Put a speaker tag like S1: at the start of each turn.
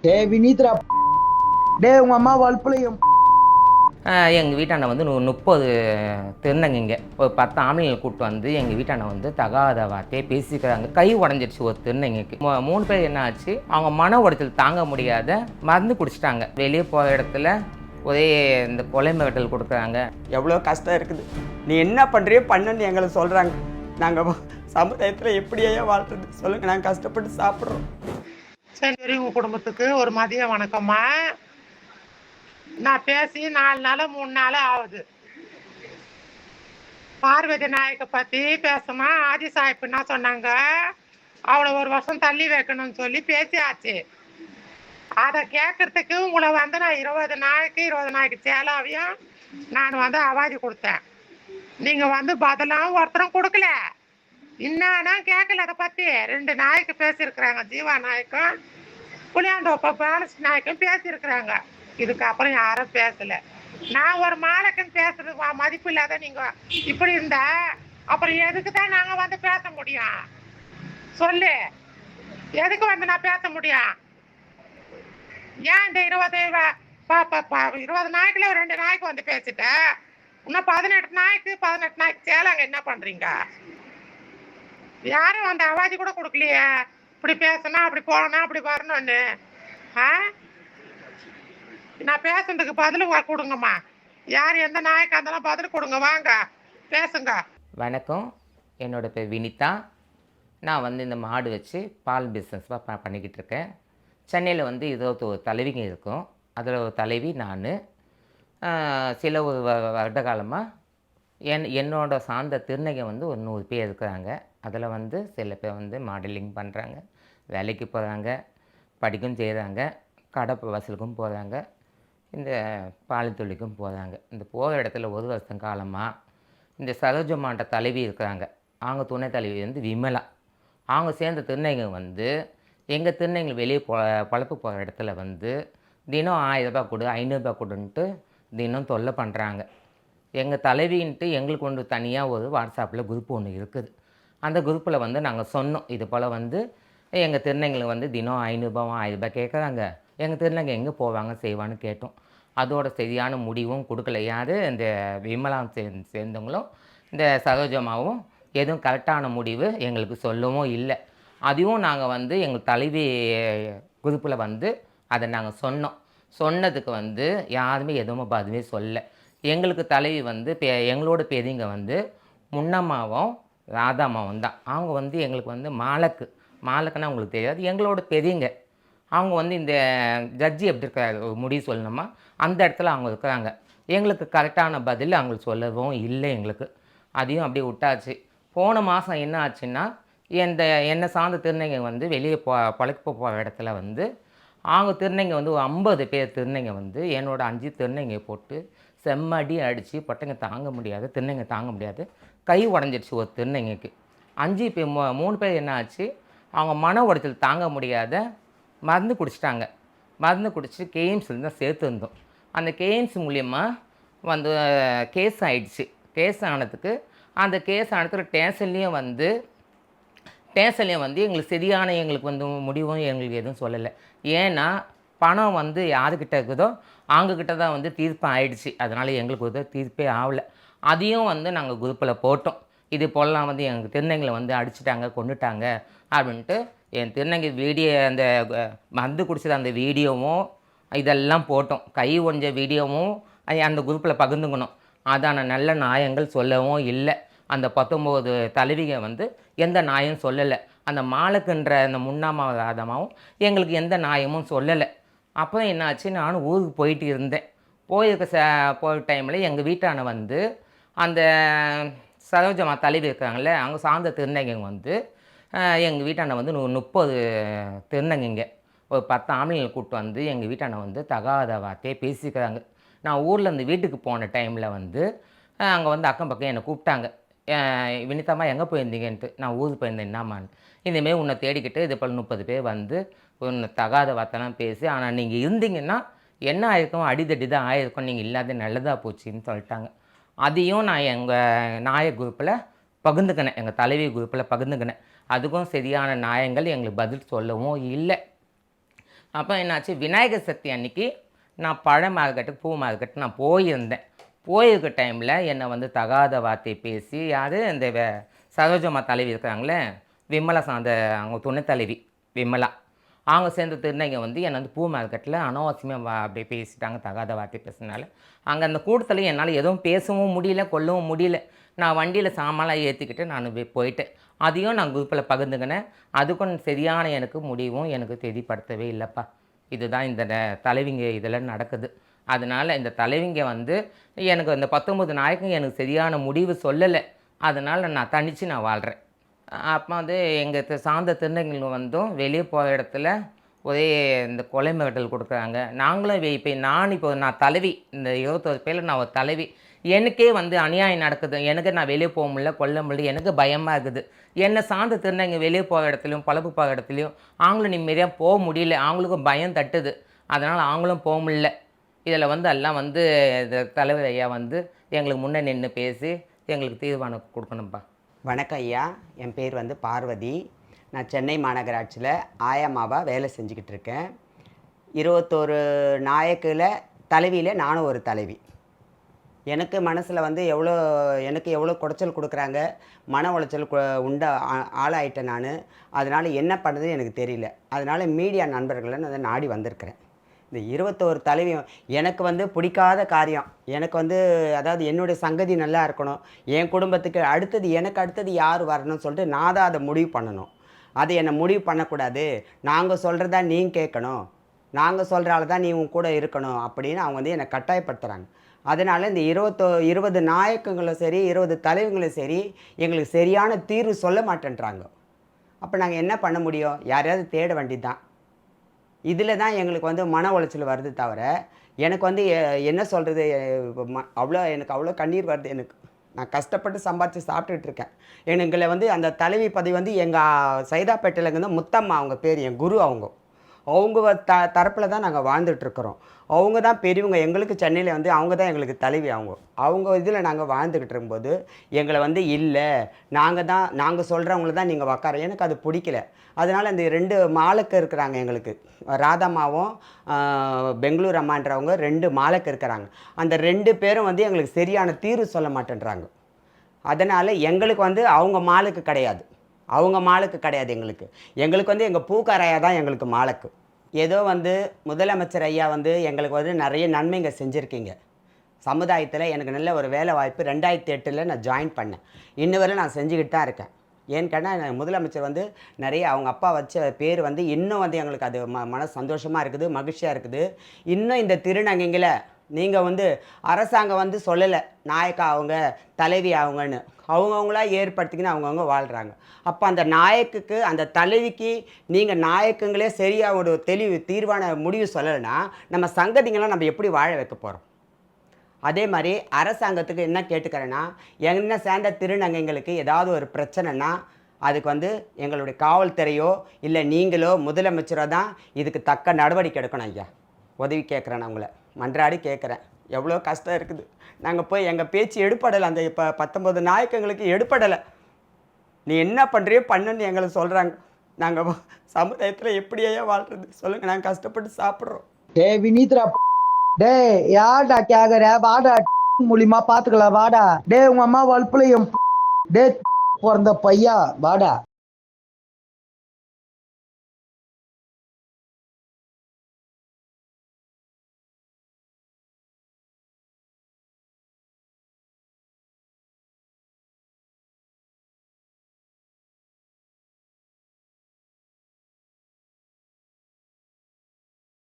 S1: டே வினீத்ரா டே உங்க அம்மா வல்புலையும்
S2: எங்கள் வீட்டாண்ட வந்து நு- முப்பது திருநங்கைங்க ஒரு பத்து ஆம்பளைங்களை கூப்பிட்டு வந்து எங்கள் வீட்டாண்ட வந்து தகாத வார்த்தையை பேசிக்கிறாங்க. கை உடஞ்சிருச்சு ஒரு திருநங்கைக்கு மூ- மூணு பேர் என்ன ஆச்சு? அவங்க மன உடைச்சல் தாங்க முடியாத மருந்து குடிச்சிட்டாங்க. வெளியே போகிற இடத்துல ஒரே இந்த கொலை மிரட்டல் கொடுக்குறாங்க.
S3: எவ்வளோ கஷ்டம் இருக்குது. நீ என்ன பண்ணுறியோ பண்ணுன்னு எங்களை சொல்கிறாங்க நாங்கள் சமுதாயத்தில் எப்படியே வாழ்றது. சொல்லுங்கள் நாங்கள் கஷ்டப்பட்டு சாப்பிட்றோம்.
S4: சரி உங்க குடும்பத்துக்கு ஒரு மதிய வணக்கம்மா. நான் பேசி நாலு நாள் மூணு நாள் ஆகுது. பார்வதி நாயக்க பற்றி பேசினா ஆதி சாஹிப் என்ன சொன்னாங்க? அவளை ஒரு வருஷம் தள்ளி வைக்கணும்னு சொல்லி பேசியாச்சு. அதை கேட்கறதுக்கு உங்களை வந்து நான் இருபது நாளைக்கு இருபது நாளைக்கு சேலாவையும் நான் வந்து அவாதி கொடுத்தேன். நீங்கள் வந்து பதிலாகவும் ஒருத்தரும் கொடுக்கல. என்னன்னா கேட்கல அதை பத்தி? ரெண்டு நாய்க்கு பேசியிருக்கிறாங்க ஜீவா நாயக்கும் புளியாண்டோப்ப பேலஸ் நாய்க்கும் பேசியிருக்கிறாங்க. இதுக்கப்புறம் யாரும் பேசல. நான் ஒரு மாலைக்கும் பேசுறது மதிப்பு இல்லாத நீங்க இப்படி இருந்தா அப்புறம் எதுக்கு தான் நாங்க வந்து பேச முடியும்? சொல்லு. எதுக்கு வந்து நான் பேச முடியும்? ஏன் இந்த இருபது இருபது நாய்க்குல ஒரு ரெண்டு நாய்க்கு வந்து பேசிட்டேன் இன்னும் பதினெட்டு நாய்க்கு பதினெட்டு நாய்க்கு சேலாங்க என்ன பண்றீங்க? யாரும் அந்த அவாதி கூட கொடுக்கலையே. இப்படி பேசணும் அப்படி போகணும் அப்படி வரணும்னு. ஆ? நான் பேசுறதுக்கு பதில் கொடுங்கம்மா. யார் எந்த நாயக்கா இருந்தாலும் பதில் கொடுங்க வாங்க. பேசுங்க.
S2: வணக்கம். என்னோட பேர் வினிதா. நான் வந்து இந்த மாடு வச்சு பால் பிஸ்னஸ் பண்ணிக்கிட்டு இருக்கேன். சென்னையில் வந்து இருபத்தோரு தலைவிங்க இருக்கும். அதில் ஒரு தலைவி நான். சில ஒரு வ- வருட காலமாக என் என்னோட சார்ந்த திருநகை வந்து ஒரு நூறு பேர் இருக்கிறாங்க. அதில் வந்து சில பேர் வந்து மாடலிங் பண்ணுறாங்க வேலைக்கு போகிறாங்க படிக்கும் செய்கிறாங்க கடை வசலுக்கும் போகிறாங்க இந்த பால் போகிறாங்க. இந்த போகிற இடத்துல ஒரு வருஷம் காலமாக இந்த சரோஜமாண்ட தலைவி இருக்கிறாங்க. அவங்க துணை தலைவி வந்து விமலா. அவங்க சேர்ந்த திருநங்கைங்க வந்து எங்கள் திருநங்கை வெளியே பொ பொழப்பு போகிற இடத்துல வந்து தினம் ஆயிரரூபா கொடு ஐநூறுரூபா கொடுன்ட்டு தினம் தொல்லை பண்ணுறாங்க. எங்கள் தலைவின்ட்டு எங்களுக்கு ஒன்று தனியாக ஒரு வாட்ஸ்அப்பில் குரூப் ஒன்று இருக்குது. அந்த குரூப்பில் வந்து நாங்கள் சொன்னோம். இது போல் வந்து எங்கள் திருநங்கைகளுக்கு வந்து தினம் ஐநூறுபாவும் ஆயிரரூபா கேட்குறாங்க எங்கள் திருநங்கை எங்கே போவாங்க செய்வான்னு கேட்டோம். அதோட சரியான முடிவும் கொடுக்கல யார் இந்த விமலா சேர்ந்தவங்களும் இந்த சரோஜமாவும் எதுவும் கரெக்டான முடிவு எங்களுக்கு சொல்லவும் இல்லை. அதுவும் நாங்கள் வந்து எங்கள் தலைவி குரூப்பில் வந்து அதை நாங்கள் சொன்னோம். சொன்னதுக்கு வந்து யாருமே எதுவும் பதிலே சொல்ல எங்களுக்கு தலைவி வந்து பெ எங்களோட பெரியவங்க வந்து முன்னம்மாவும் ராதா ராதாம்மாவும் தான். அவங்க வந்து எங்களுக்கு வந்து மாலக்கு. மாலக்குன்னா உங்களுக்கு தெரியாது. எங்களோட பெரியங்க. அவங்க வந்து இந்த ஜட்ஜி எப்படி இருக்கிறாரு ஒரு முடிவு சொல்லணுமா? அந்த இடத்துல அவங்க இருக்கிறாங்க. எங்களுக்கு கரெக்டான பதில் அவங்களுக்கு சொல்லவும் இல்லை எங்களுக்கு. அதையும் அப்படியே விட்டாச்சு. போன மாதம் என்ன ஆச்சுன்னா இந்த என்னை சார்ந்த திருநங்கை வந்து வெளியே போ பழக்க போகிற இடத்துல வந்து அவங்க திருநங்கை வந்து ஒரு ஐம்பது பேர் திருநங்கை வந்து என்னோடய அஞ்சு திருநங்கை போட்டு செம்மடி அடித்து பட்டங்க தாங்க முடியாது திருநங்கை தாங்க முடியாது. கை உடஞ்சிருச்சு ஒரு திருநங்கைக்கு அஞ்சு பேர் மூ மூணு பேர் என்ன ஆச்சு? அவங்க மன உடைச்சல் தாங்க முடியாத மருந்து குடிச்சிட்டாங்க. மருந்து குடிச்சு கேஎம்ஸில் தான் சேர்த்துருந்தோம் அந்த கேஎம்சி மூலியமாக வந்து கேஸ் ஆயிடுச்சு. கேஸ் ஆனதுக்கு அந்த கேஸ் ஆனதுக்கு ஸ்டேஷன்லேயும் வந்து ஸ்டேஷன்லேயும் வந்து எங்களுக்கு சரியான எங்களுக்கு வந்து முடிவும் எங்களுக்கு எதுவும் சொல்லலை. ஏன்னா பணம் வந்து யாருக்கிட்ட இருக்குதோ அவங்கக்கிட்ட தான் வந்து தீர்ப்பு ஆயிடுச்சு. அதனால் எங்களுக்கு ஒரு தீர்ப்பே ஆகலை. அதையும் வந்து நாங்கள் குரூப்பில் போட்டோம். இது போலலாம் வந்து எங்கள் திருநங்கைகளை வந்து அடிச்சிட்டாங்க கொண்டுட்டாங்க அப்படின்ட்டு என் திருநங்கை வீடியோ அந்த மந்து மருந்து குடிச்சது அந்த வீடியோவும் இதெல்லாம் போட்டோம். கை ஒஞ்ச வீடியோவும் அந்த குரூப்பில் பகிர்ந்துக்கணும். அதான நல்ல நாயங்கள் சொல்லவும் இல்லை. அந்த பத்தொம்போது தலைவிக வந்து எந்த நியாயம் சொல்லலை. அந்த மாலக்குன்ற அந்த முன்னாமாவது எங்களுக்கு எந்த நாயமும் சொல்லலை. அப்புறம் என்னாச்சு? நானும் ஊருக்கு போயிட்டு இருந்தேன். போயிருக்க ச போகிற டைமில் எங்கள் வீட்டான வந்து அந்த சரோஜமா தலைவி இருக்காங்கல்ல அவங்க சார்ந்த திருநங்கைங்க வந்து எங்கள் வீட்டாண்ட வந்து நு- முப்பது திருநங்கைங்க. ஒரு பத்து ஆம்பளைங்களை கூப்பிட்டு வந்து எங்கள் வீட்டாண்ட வந்து தகாத வார்த்தையை பேசிக்கிறாங்க. நான் ஊரில் இருந்து வீட்டுக்கு போன டைமில் வந்து அங்கே வந்து அக்கம் பக்கம் என்னை கூப்பிட்டாங்க. அஹ் எங்கே போயிருந்தீங்கன்ட்டு? நான் ஊருக்கு போயிருந்தேன் என்னம்மான்னு இனிமேல் உன்னை தேடிக்கிட்டு இது போல் முப்பது பேர் வந்து உன்னை தகாத வார்த்தைலாம் பேசி ஆனால் நீங்கள் இருந்தீங்கன்னா என்ன ஆயிருக்கும்? அடிதடி தான் ஆயிருக்கும். நீங்கள் இல்லாத நல்லதாக போச்சுன்னு சொல்லிட்டாங்க. அதையும் நான் எங்கள் நாய குரூப்பில் பகிர்ந்துக்கினேன். எங்கள் தலைவி குரூப்பில் பகிர்ந்துக்கினேன். அதுக்கும் சரியான நியாயங்கள் எங்களுக்கு பதில் சொல்லவும் இல்லை. அப்போ என்னாச்சு? விநாயகர் சதுர்த்தி அன்னைக்கு நான் பழ மார்க்கெட்டுக்கு பூ மார்க்கெட்டு நான் போயிருந்தேன். போயிருக்க டைமில் என்னை வந்து தகாத வார்த்தை பேசி யார்? இந்த வே- சரோஜம்மா தலைவி இருக்கிறாங்களே விமலா சா- அந்த அவங்க துணை தலைவி விமலா. அவங்க சேர்ந்த திருநங்க வந்து என்னை வந்து பூ மார்க்கெட்டில் அனாவசியமாக வா அப்படியே பேசிட்டாங்க தகாத வார்த்தை பேசினால அங்கே அந்த கூட்டத்தில் என்னால் எதுவும் பேசவும் முடியல கொல்லவும் முடியல. நான் வண்டியில் சாமான்லாம் ஏற்றிக்கிட்டு நான் போயிட்டேன். அதையும் நான் குரூப்பில் பகிர்ந்துக்கினேன். அதுக்கும் சரியான எனக்கு முடிவும் எனக்கு தெரியப்படுத்தவே இல்லைப்பா. இதுதான் இந்த தலைவிங்க இதில் நடக்குது. அதனால் இந்த தலைவிங்க வந்து எனக்கு இந்த பத்தொம்பது நாளைக்கும் எனக்கு சரியான முடிவு சொல்லலை. அதனால் நான் தனித்து நான் வாழ்கிறேன் அப்போ வந்து எங்கள் சார்ந்த திருநங்கைகள் வந்தும் வெளியே போகிற இடத்துல ஒரே இந்த கொலை மிரட்டல் கொடுக்குறாங்க. நாங்களும் இப்போ நான் இப்போ நான் தலைவி இந்த இருபத்தொரு பேரில் நான் ஒரு தலைவி. எனக்கே வந்து அநியாயம் நடக்குது. எனக்கு நான் வெளியே போக முடியல கொல்ல முடியல எனக்கு பயமாக இருக்குது. என்னை சார்ந்த திருநங்க வெளியே போகிற இடத்துலையும் பழப்பு போகிற இடத்துலையும் அவங்களும் நிம்மதியாக போக முடியல. அவங்களுக்கும் பயம் தட்டுது. அதனால் அவங்களும் போக முடியல. இதில் வந்து எல்லாம் வந்து இந்த தலைவர் ஐயா வந்து எங்களுக்கு முன்னே நின்று பேசி எங்களுக்கு தீர்மானம் கொடுக்கணும்ப்பா
S3: வணக்கம் ஐயா. என் பேர் வந்து பார்வதி. நான் சென்னை மாநகராட்சியில் ஆயம்மாவாக வேலை செஞ்சுக்கிட்டு இருக்கேன். இருபத்தோரு நாயக்கில் தலைவியில் நானும் ஒரு தலைவி. எனக்கு மனசில் வந்து எவ்வளோ எனக்கு எவ்வளோ குடைச்சல் கொடுக்குறாங்க மன உளைச்சல் உண்ட ஆ- ஆளாயிட்டேன் நான். அதனால் என்ன பண்ணுறதுன்னு எனக்கு தெரியல. அதனால் மீடியா நண்பர்களை நான் நாடி வந்திருக்கிறேன். இந்த இருபத்தோரு தலைவி எனக்கு வந்து பிடிக்காத காரியம். எனக்கு வந்து அதாவது என்னுடைய சங்கதி நல்லா இருக்கணும். என் குடும்பத்துக்கு அடுத்தது எனக்கு அடுத்தது யார் வரணும்னு சொல்லிட்டு நான் தான் அதை முடிவு பண்ணணும். அது என்னை முடிவு பண்ணக்கூடாது. நாங்கள் சொல்கிறதா நீங்க கேட்கணும். நாங்கள் சொல்கிறால தான் நீ உன் கூட இருக்கணும் அப்படின்னு அவங்க வந்து என்னை கட்டாயப்படுத்துகிறாங்க அதனால் இந்த இருபத்தோ இருபது நாயக்கங்களும் சரி இருபது தலைவங்களும் சரி எங்களுக்கு சரியான தீர்வு சொல்ல மாட்டேன்றாங்க. அப்போ நாங்கள் என்ன பண்ண முடியும்? யாரையாவது தேட வேண்டியது தான் இதில் தான் எங்களுக்கு வந்து மன உளைச்சல் வருது தவிர எனக்கு வந்து என்ன சொல்கிறது அவ்வளோ எனக்கு அவ்வளோ கண்ணீர் வருது. எனக்கு நான் கஷ்டப்பட்டு சம்பாதிச்சு சாப்பிட்டுட்டு இருக்கேன். எங்களை வந்து அந்த தலைவி பதவி வந்து எங்கள் சைதாப்பேட்டையில் இருந்து முத்தம்மா அவங்க பேர் என் குரு அவங்க. அவங்க த தரப்பில் தான் நாங்கள் வாழ்ந்துட்டுருக்குறோம் அவங்க தான் பெரியவங்க. எங்களுக்கு சென்னையில் வந்து அவங்க தான் எங்களுக்கு தலைவி அவங்க. அவங்க இதில் நாங்கள் வாழ்ந்துக்கிட்டு இருக்கும்போது எங்களை வந்து இல்லை நாங்கள் தான் நாங்கள் சொல்கிறவங்கள தான் நீங்கள் உக்கார எனக்கு அது பிடிக்கல. அதனால் இந்த ரெண்டு மாலுக்கு இருக்கிறாங்க எங்களுக்கு. ராதாமாவும் பெங்களூர் அம்மான்றவங்க ரெண்டு மாலுக்கு இருக்கிறாங்க. அந்த ரெண்டு பேரும் வந்து எங்களுக்கு சரியான தீர்வு சொல்ல மாட்டேன்றாங்க. அதனால் எங்களுக்கு வந்து அவங்க மாலுக்கு கிடையாது. அவங்க மாலுக்கு கிடையாது எங்களுக்கு. எங்களுக்கு வந்து எங்கள் பூக்காரையா தான் எங்களுக்கு மாலக்கு. ஏதோ வந்து முதலமைச்சர் ஐயா வந்து எங்களுக்கு வந்து நிறைய நன்மைங்க செஞ்சுருக்கீங்க. சமுதாயத்தில் எனக்கு நல்ல ஒரு வேலை வாய்ப்பு ரெண்டாயிரத்தி எட்டில் நான் ஜாயின் பண்ணேன். இன்ன வரை நான் செஞ்சுக்கிட்டு தான் இருக்கேன். ஏன்னு கேட்டால் முதலமைச்சர் வந்து நிறைய அவங்க அப்பா வச்ச பேர் வந்து இன்னும் வந்து எங்களுக்கு அது ம மன சந்தோஷமாக இருக்குது மகிழ்ச்சியாக இருக்குது. இன்னும் இந்த திருநங்கைங்களை நீங்கள் வந்து அரசாங்கம் வந்து சொல்லலை நாயக்கா அவங்க தலைவி அவங்கன்னு. அவங்கவுங்களா ஏற்படுத்திக்கின்னு அவங்கவுங்க வாழ்கிறாங்க அப்போ அந்த நாயக்குக்கு அந்த தலைவிக்கு நீங்கள் நாயக்குங்களே சரியாக ஒரு தெளிவு தீர்வான முடிவு சொல்லலைன்னா நம்ம சங்கதிங்களாம் நம்ம எப்படி வாழ வைக்க போகிறோம் அதே மாதிரி அரசாங்கத்துக்கு என்ன கேட்டுக்கிறேன்னா என்ன சேர்ந்த திருநங்கைங்களுக்கு ஏதாவது ஒரு பிரச்சனைனா அதுக்கு வந்து எங்களுடைய காவல்துறையோ இல்லை நீங்களோ முதலமைச்சரோ தான் இதுக்கு தக்க நடவடிக்கை எடுக்கணும் ஐயா. உதவி கேட்குறேன் அவங்கள மன்றாடி கேட்குறேன் எவ்வளோ கஷ்டம் இருக்குது. நாங்கள் போய் எங்கள் பேச்சு எடுப்படலை அந்த இப்போ பத்தொம்பது நாயக்கங்களுக்கு எடுப்படலை நீ என்ன பண்ணுறியோ பண்ணுன்னு எங்களை சொல்கிறாங்க நாங்கள் சமுதாயத்தில் எப்படியே வாழ்கிறது சொல்லுங்கள் நாங்கள் கஷ்டப்பட்டு சாப்பிட்றோம்.
S1: டே வினீத்ரா டே யார்டா கேக்குற? வாடா மூலியமா பாத்துக்கலாம் வாடா. டே உங்க அம்மா வளப்புல என் டே பிறந்த பையா? வாடா.